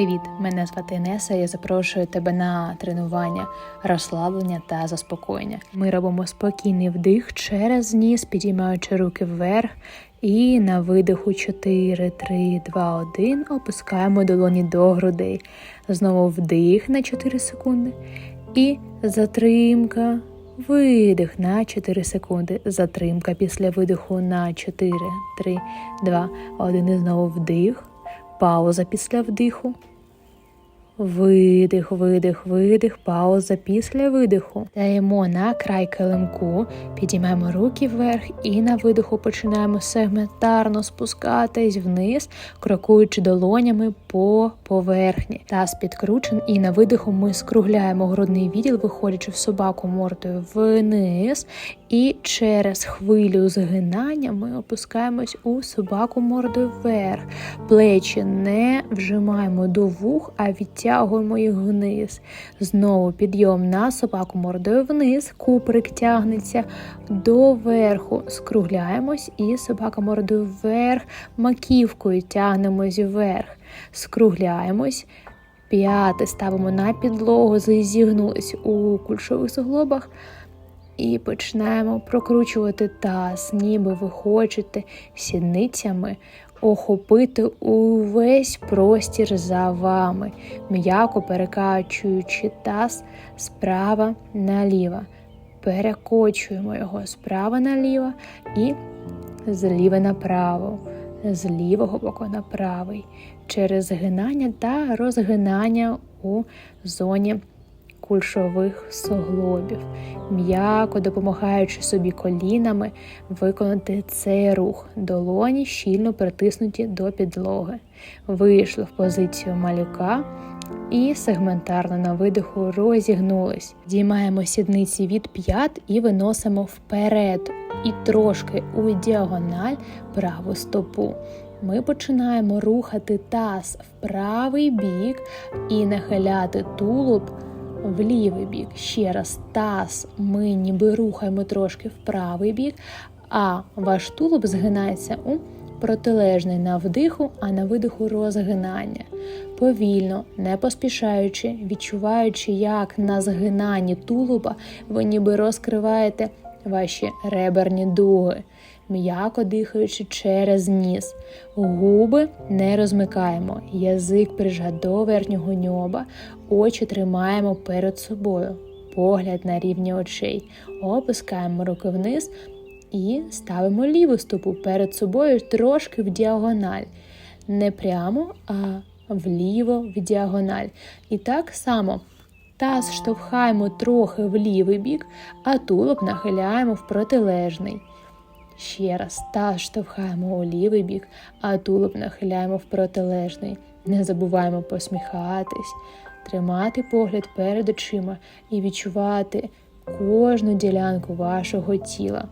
Привіт! Мене звати Інеса. Я запрошую тебе на тренування, розслаблення та заспокоєння. Ми робимо спокійний вдих через ніс, підіймаючи руки вверх. І на видиху 4, 3, 2, 1 опускаємо долоні до грудей. Знову вдих на 4 секунди. І затримка. Видих на 4 секунди. Затримка після видиху на 4, 3, 2, 1. І знову вдих. Пауза після вдиху. Видих, видих, видих, пауза після видиху. Даємо на край килимку, підіймаємо руки вверх і на видиху починаємо сегментарно спускатись вниз, крокуючи долонями по поверхні. Таз підкручен, і на видиху ми скругляємо грудний відділ, виходячи в собаку мордою вниз. І через хвилю згинання ми опускаємось у собаку мордою вверх. Плечі не вжимаємо до вух, а відтягуємо їх вниз. Знову підйом на собаку мордою вниз, куприк тягнеться до верху. Скругляємось і собака мордою вверх, маківкою тягнемось вверх. Скругляємось. П'яти ставимо на підлогу, зігнулись у кульшових суглобах. І починаємо прокручувати таз, ніби ви хочете сідницями охопити увесь простір за вами, м'яко перекачуючи таз справа наліво. Перекочуємо його справа наліво і зліва направо, з лівого боку на правий, через згинання та розгинання у зоні кульшових суглобів, м'яко допомагаючи собі колінами виконати цей рух, долоні щільно притиснуті до підлоги. Вийшли в позицію малюка. І сегментарно на видиху розігнулись. Діймаємо сідниці від п'ят і виносимо вперед, і трошки у діагональ праву стопу. Ми починаємо рухати таз в правий бік і нахиляти тулуб в лівий бік. Ще раз таз ми ніби рухаємо трошки в правий бік, а ваш тулуб згинається у протилежний на вдиху, а на видиху розгинання. Повільно, не поспішаючи, відчуваючи, як на згинанні тулуба ви ніби розкриваєте ваші реберні дуги, м'яко дихаючи через ніс. Губи не розмикаємо, язик прижат до верхнього ньоба, очі тримаємо перед собою, погляд на рівні очей, опускаємо руки вниз і ставимо ліву стопу перед собою трошки в діагональ. Не прямо, а вліво в діагональ. І так само. Таз штовхаємо трохи в лівий бік, а тулуб нахиляємо в протилежний. Ще раз таз штовхаємо у лівий бік, а тулуб нахиляємо в протилежний. Не забуваємо посміхатись, тримати погляд перед очима і відчувати кожну ділянку вашого тіла.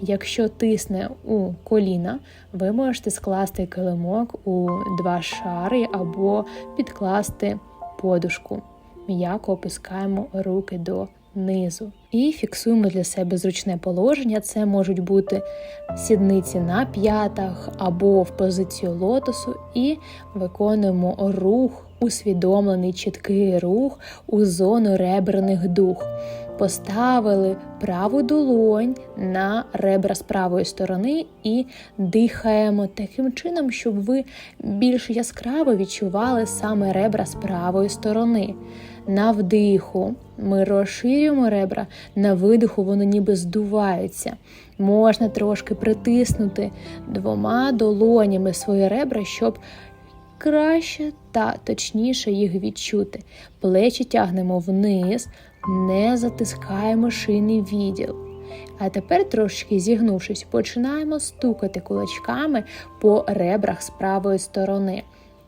Якщо тисне у коліна, ви можете скласти килимок у два шари або підкласти подушку. М'яко опускаємо руки до низу. І фіксуємо для себе зручне положення. Це можуть бути сідниці на п'ятах або в позицію лотосу, і виконуємо рух, усвідомлений чіткий рух у зону реберних дух. Поставили праву долонь на ребра з правої сторони і дихаємо таким чином, щоб ви більш яскраво відчували саме ребра з правої сторони. На вдиху ми розширюємо ребра, на видиху вони ніби здуваються. Можна трошки притиснути двома долонями свої ребра, щоб краще та точніше їх відчути. Плечі тягнемо вниз, не затискаємо шийний відділ. А тепер, трошки зігнувшись, починаємо стукати кулачками по ребрах з правої сторони,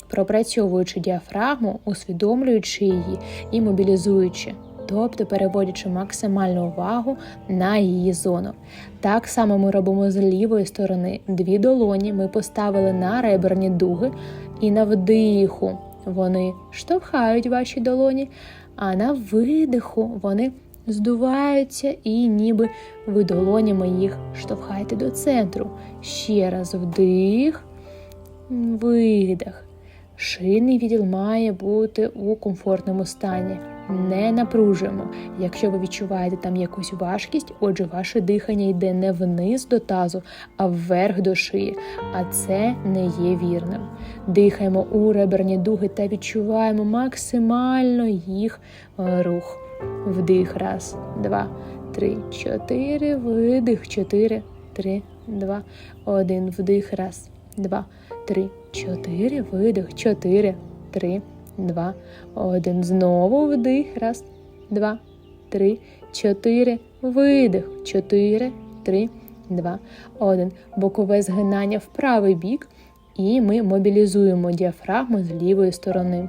пропрацьовуючи діафрагму, усвідомлюючи її і мобілізуючи, тобто переводячи максимальну увагу на її зону. Так само ми робимо з лівої сторони. Дві долоні ми поставили на реберні дуги, і на вдиху вони штовхають ваші долоні, а на видиху вони здуваються і ніби ви долонями їх штовхаєте до центру. Ще раз вдих, видих. Шийний відділ має бути у комфортному стані. Не напружуємо. Якщо ви відчуваєте там якусь важкість, отже, ваше дихання йде не вниз до тазу, а вверх до шиї. А це не є вірним. Дихаємо у реберні дуги та відчуваємо максимально їх е, рух. Вдих. Раз, два, три, чотири. Видих. Чотири, три, два, один. Вдих. Раз, два, три, чотири. Видих. Чотири, три, два, один. Знову вдих. Раз, два, три, чотири. Видих. Чотири, три, два, один. Бокове згинання в правий бік. І ми мобілізуємо діафрагму з лівої сторони.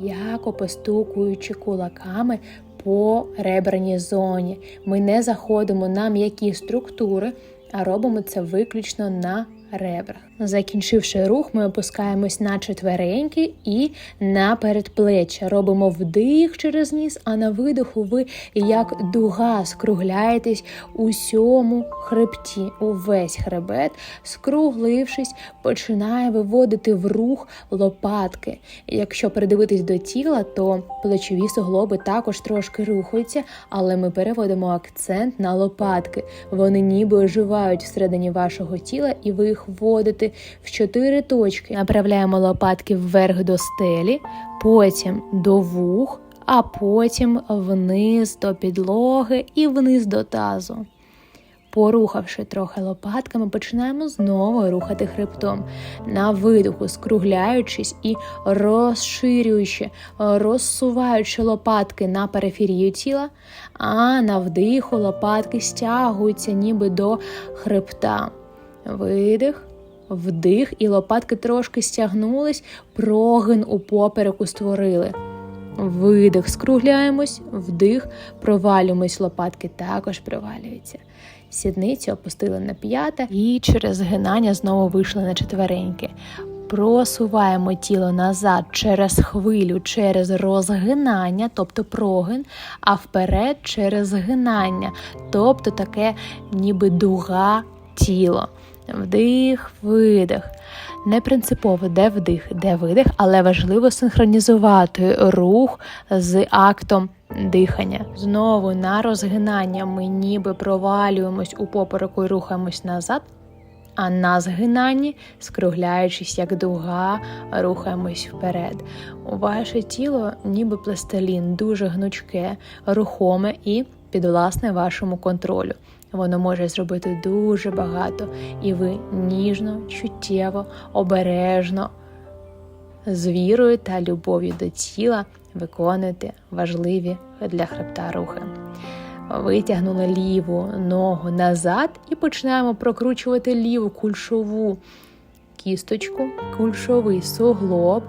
Яко постукуючи кулаками по реберній зоні. Ми не заходимо на м'які структури, а робимо це виключно на ребрах. Закінчивши рух, ми опускаємось на четвереньки і на передплеччя. Робимо вдих через ніс, а на видиху ви як дуга скругляєтесь у сьому хребті. Увесь хребет, скруглившись, починає виводити в рух лопатки. Якщо придивитись до тіла, то плечові суглоби також трошки рухаються, але ми переводимо акцент на лопатки. Вони ніби оживають всередині вашого тіла, і ви їх вводите в чотири точки. Направляємо лопатки вверх до стелі, потім до вух, а потім вниз до підлоги і вниз до тазу. Порухавши трохи лопатками, починаємо знову рухати хребтом, на видиху, скругляючись і розширюючи, розсуваючи лопатки на периферію тіла, а на вдиху лопатки стягуються ніби до хребта. Видих, вдих, і лопатки трошки стягнулись, прогин у попереку створили. Видих, скругляємось, вдих, провалюємось, лопатки також провалюються. Сідницю опустили на п'яте і через згинання знову вийшли на четвереньки. Просуваємо тіло назад через хвилю, через розгинання, тобто прогин, а вперед через згинання, тобто таке ніби дуга тіло. Вдих, видих. Не принципово, де вдих, де видих, але важливо синхронізувати рух з актом дихання. Знову на розгинання ми ніби провалюємось у попереку і рухаємось назад. А на згинанні, скругляючись як дуга, рухаємось вперед. Ваше тіло, ніби пластилін, дуже гнучке, рухоме і підвласне вашому контролю. Воно може зробити дуже багато, і ви ніжно, чуттєво, обережно, з вірою та любов'ю до тіла виконуєте важливі для хребта рухи. Витягнули ліву ногу назад і починаємо прокручувати ліву кульшову кісточку, кульшовий суглоб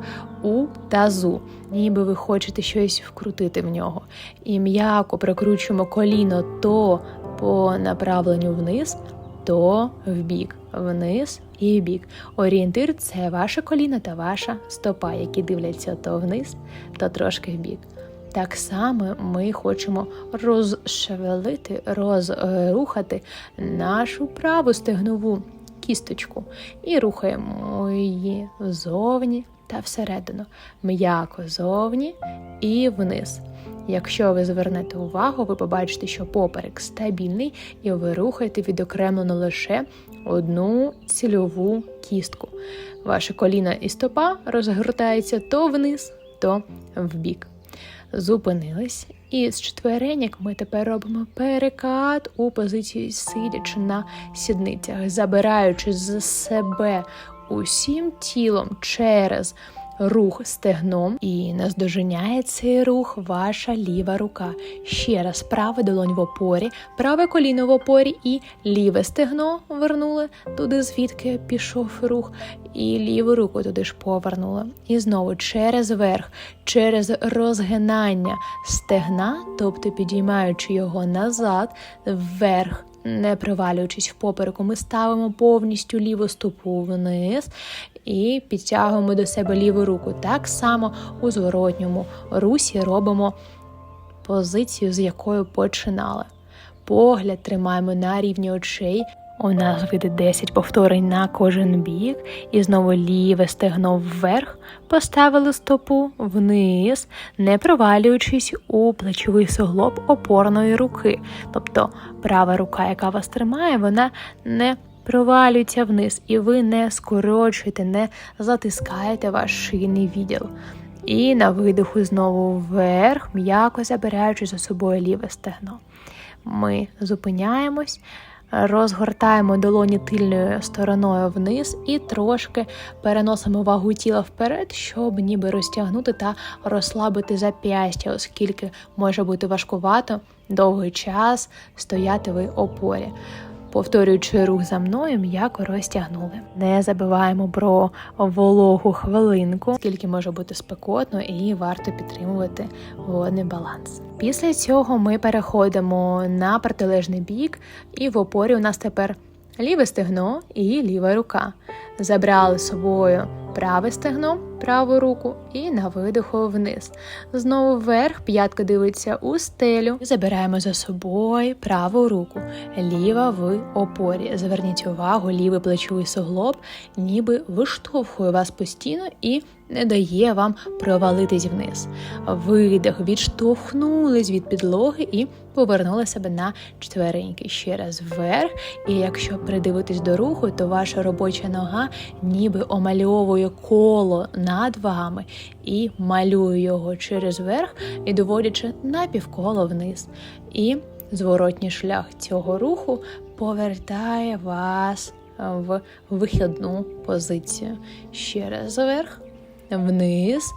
у тазу, ніби ви хочете щось вкрутити в нього. І м'яко прикручуємо коліно то по направленню вниз, то в бік, вниз і в бік. Орієнтир це ваше коліно та ваша стопа, які дивляться то вниз, то трошки в бік. Так само ми хочемо розшевелити, розрухати нашу праву стегнову кісточку і рухаємо її ззовні та всередину, м'яко зовні і вниз. Якщо ви звернете увагу, ви побачите, що поперек стабільний, і ви рухаєте відокремлено лише одну цільову кістку. Ваше коліна і стопа розгортаються то вниз, то вбік. Зупинились, і з четвереньок ми тепер робимо перекат у позиції сидячи на сідницях, забираючи з себе усім тілом через рух стегном і наздоженяє цей рух ваша ліва рука. Ще раз праве долонь в опорі, праве коліно в опорі і ліве стегно вернули туди, звідки пішов рух, і ліву руку туди ж повернули. І знову через верх, через розгинання стегна, тобто підіймаючи його назад, вверх не привалюючись в попереку, ми ставимо повністю ліву стопу вниз і підтягуємо до себе ліву руку. Так само у зворотньому русі робимо позицію, з якою починали. Погляд тримаємо на рівні очей. У нас вийде 10 повторень на кожен бік, і знову ліве стегно вверх, поставили стопу вниз, не провалюючись у плечовий суглоб опорної руки. Тобто права рука, яка вас тримає, вона не провалюється вниз, і ви не скорочуєте, не затискаєте ваш шийний відділ. І на видиху знову вверх, м'яко забираючи за собою ліве стегно. Ми зупиняємось, розгортаємо долоні тильною стороною вниз і трошки переносимо вагу тіла вперед, щоб ніби розтягнути та розслабити зап'ястя, оскільки може бути важкувато довгий час стояти в опорі. Повторюючи рух за мною, м'яко розтягнули. Не забуваємо про вологу хвилинку, скільки може бути спекотно, і варто підтримувати водний баланс. Після цього ми переходимо на протилежний бік, і в опорі у нас тепер ліве стегно і ліва рука. Забрали з собою праве стегно, праву руку і на видиху вниз. Знову вверх, п'ятка дивиться у стелю. Забираємо за собою праву руку, ліва в опорі. Зверніть увагу, лівий плечовий суглоб, ніби виштовхує вас постійно і не дає вам провалитись вниз. Видих, відштовхнулись від підлоги і повернули себе на четвереньки. Ще раз вверх. І якщо придивитись до руху, то ваша робоча нога ніби омальовує коло над вами і малює його через верх і доводячи напівколо вниз. І зворотній шлях цього руху повертає вас в вихідну позицію. Ще раз вверх, вниз.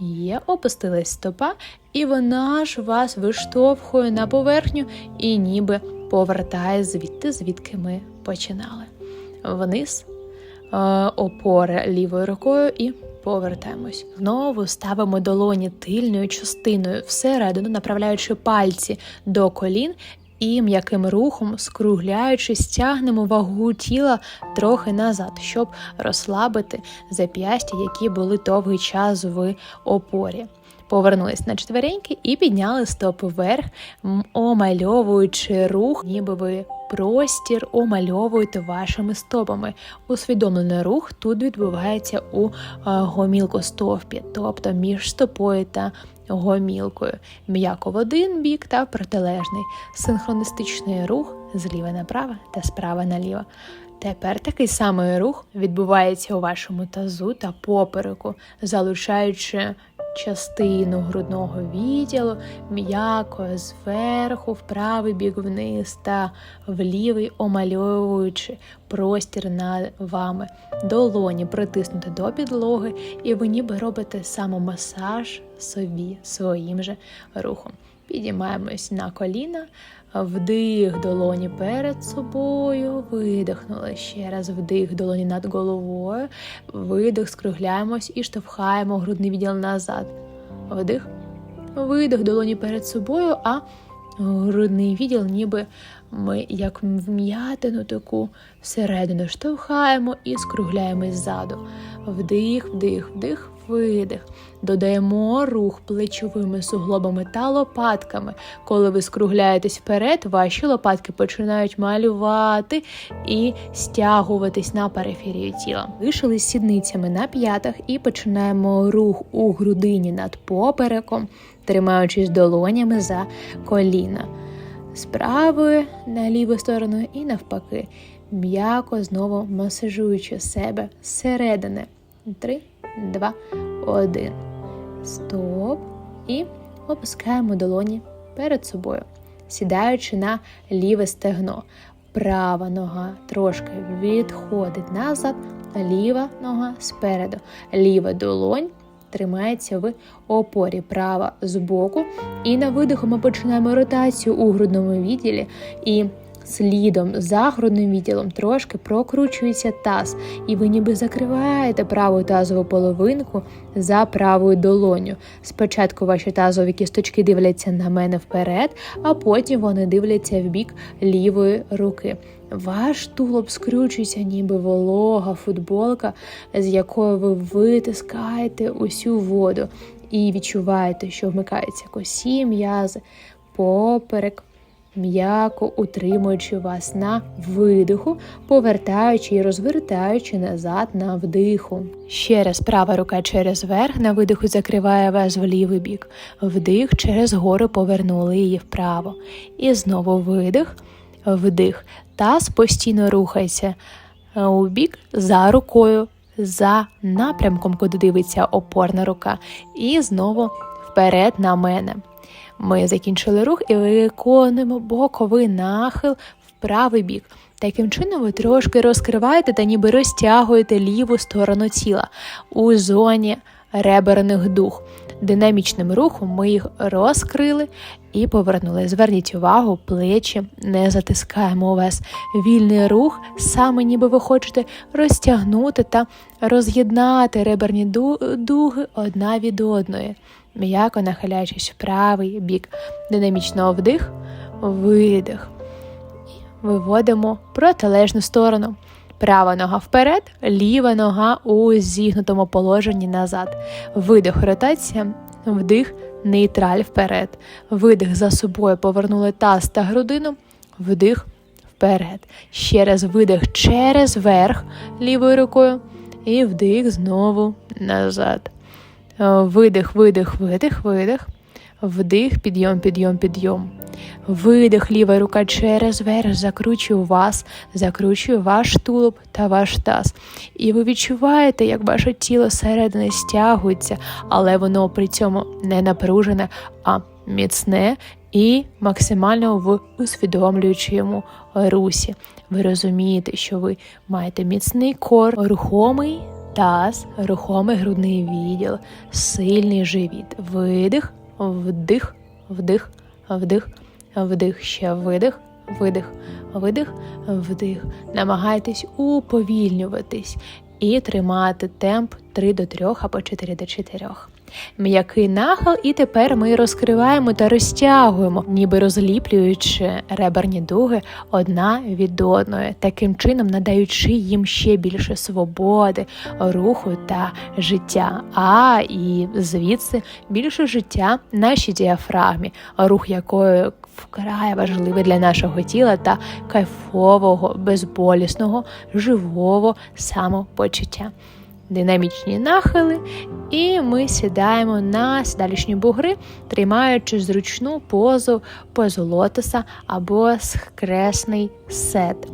Є, опустилась стопа, і вона ж вас виштовхує на поверхню і ніби повертає звідти, звідки ми починали. Вниз, е, опора лівою рукою і повертаємось. Знову ставимо долоні тильною частиною всередину, направляючи пальці до колін. І м'яким рухом, скругляючи, стягнемо вагу тіла трохи назад, щоб розслабити зап'ястя, які були довгий час в опорі. Повернулись на четвереньки і підняли стопи вверх, омальовуючи рух, ніби ви простір омальовуєте вашими стопами. Усвідомлений рух тут відбувається у е, гомілкостовпі, тобто між стопою та гомілкою. М'яко в один бік та протилежний. Синхроністичний рух зліва направо та справа наліво. Тепер такий самий рух відбувається у вашому тазу та попереку, залишаючи частину грудного відділу м'яко зверху в правий бік вниз та в лівий омальовуючи простір над вами. Долоні притиснути до підлоги, і ви ніби робите самомасаж собі своїм же рухом. Підіймаємось на коліна, вдих долоні перед собою, видихнули ще раз вдих долоні над головою, видих, скругляємось і штовхаємо грудний відділ назад. Вдих, видих долоні перед собою, а грудний відділ, ніби ми як вм'ятину таку всередину штовхаємо і скругляємось ззаду. Вдих, вдих, вдих, видих. Додаємо рух плечовими суглобами та лопатками. Коли ви скругляєтесь вперед, ваші лопатки починають малювати і стягуватись на периферію тіла. Вишили сідницями на п'ятах і починаємо рух у грудині над попереком, тримаючись долонями за коліна. З правої на ліву сторону і навпаки, м'яко знову масажуючи себе зсередини. Три, два, один. Стоп. І опускаємо долоні перед собою, сідаючи на ліве стегно. Права нога трошки відходить назад, ліва нога спереду. Ліва долонь тримається в опорі права збоку. І на видиху ми починаємо ротацію у грудному відділі. і Слідом за грудним відділом трошки прокручується таз, і ви ніби закриваєте праву тазову половинку за правою долоню. Спочатку ваші тазові кісточки дивляться на мене вперед, а потім вони дивляться в бік лівої руки. Ваш тулуб скрючується, ніби волога, футболка, з якою ви витискаєте усю воду, і відчуваєте, що вмикаються косі, м'язи, поперек м'яко утримуючи вас на видиху, повертаючи і розвертаючи назад на вдиху. Ще раз права рука через верх, на видиху закриває вас в лівий бік. Вдих через гору повернули її вправо. І знову видих, вдих. Таз постійно рухається у бік за рукою, за напрямком, куди дивиться опорна рука. І знову вперед на мене. Ми закінчили рух і виконуємо боковий нахил в правий бік. Таким чином, ви трошки розкриваєте та ніби розтягуєте ліву сторону тіла у зоні реберних дух. Динамічним рухом ми їх розкрили і повернули. Зверніть увагу, плечі не затискаємо у вас. Вільний рух, саме ніби ви хочете розтягнути та роз'єднати реберні дуги одна від одної, м'яко нахиляючись в правий бік. Динамічно вдих, видих. І виводимо протилежну сторону. Права нога вперед, ліва нога у зігнутому положенні назад. Видих, ротація, вдих, нейтраль вперед. Видих за собою повернули таз та грудину, вдих вперед. Ще раз видих через верх лівою рукою. І вдих знову назад. Видих, видих, видих, видих. Вдих, підйом, підйом, підйом. Видих, ліва рука через верх, закручую вас, закручую ваш тулуб та ваш таз. І ви відчуваєте, як ваше тіло середини стягується, але воно при цьому не напружене, а міцне і максимально в усвідомлюючому русі. Ви розумієте, що ви маєте міцний кор, рухомий таз, рухомий грудний відділ, сильний живіт. Видих, вдих, вдих, вдих вдих, ще видих, видих, видих, вдих. Намагайтесь уповільнюватись і тримати темп 3 до 3 або 4 до 4 м'який нахил, і тепер ми розкриваємо та розтягуємо, ніби розліплюючи реберні дуги одна від одної, таким чином надаючи їм ще більше свободи, руху та життя. А і звідси більше життя нашій діафрагмі, рух якої вкрай важливий для нашого тіла та кайфового, безболісного, живого самопочуття динамічні нахили, і ми сідаємо на сідалішні бугри, тримаючи зручну позу позу лотоса або схресний сет.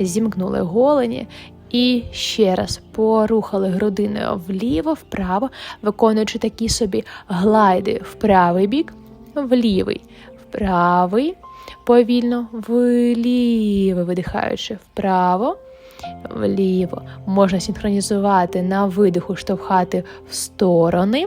Зімкнули голені. І ще раз порухали грудиною вліво-вправо, виконуючи такі собі глайди в правий бік, в лівий, правий, повільно, вліво, видихаючи вправо вліво. Можна синхронізувати на видиху, штовхати в сторони,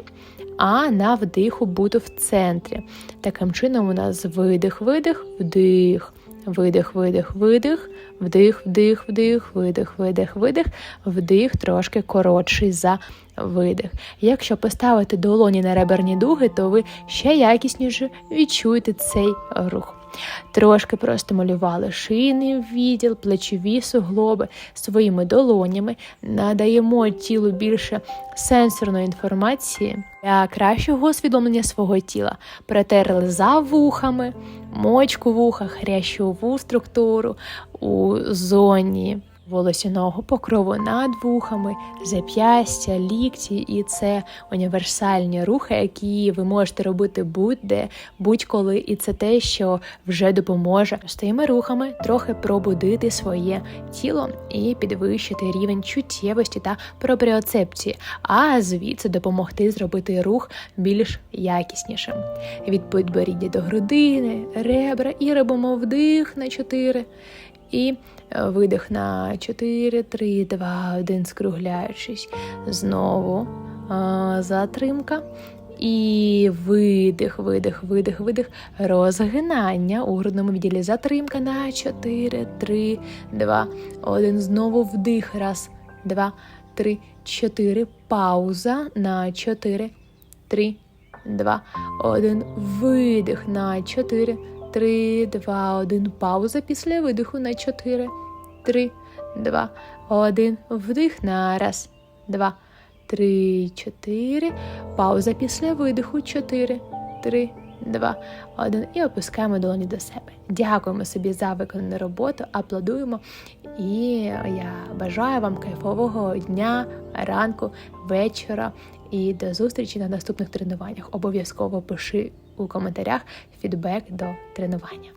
а на вдиху бути в центрі. Таким чином, у нас видих, видих, вдих. Видих, видих, видих, вдих, вдих, вдих, видих, видих, видих, вдих трошки коротший за видих. Якщо поставити долоні на реберні дуги, то ви ще якісніше відчуєте цей рух. Трошки просто малювали шийний відділ, плечові суглоби своїми долонями, надаємо тілу більше сенсорної інформації для кращого усвідомлення свого тіла, протерли за вухами, мочку вуха, хрящову структуру у зоні волосяного покрову над вухами, зап'ястя, лікті, і це універсальні рухи, які ви можете робити будь-де, будь-коли, і це те, що вже допоможе своїми рухами трохи пробудити своє тіло і підвищити рівень чуттєвості та пропріоцепції, а звідси допомогти зробити рух більш якіснішим. Від підборіддя до грудини, ребра і робимо вдих на 4 і видих на 4, 3, 2, 1, скругляючись. Знову затримка. І видих, видих, видих, видих, розгинання у грудному відділі. Затримка на 4, 3, 2, 1. Знову вдих. Раз, два, три, чотири. Пауза на 4, 3, 2, 1. Видих на 4, Три, два, один. Пауза після видиху на чотири. Три, два, один. Вдих на раз, два, три, чотири. Пауза після видиху. Чотири, три, два, один. І опускаємо долоні до себе. Дякуємо собі за виконану роботу, аплодуємо. І я бажаю вам кайфового дня, ранку, вечора. І до зустрічі на наступних тренуваннях. Обов'язково пиши у коментарях фідбек до тренування.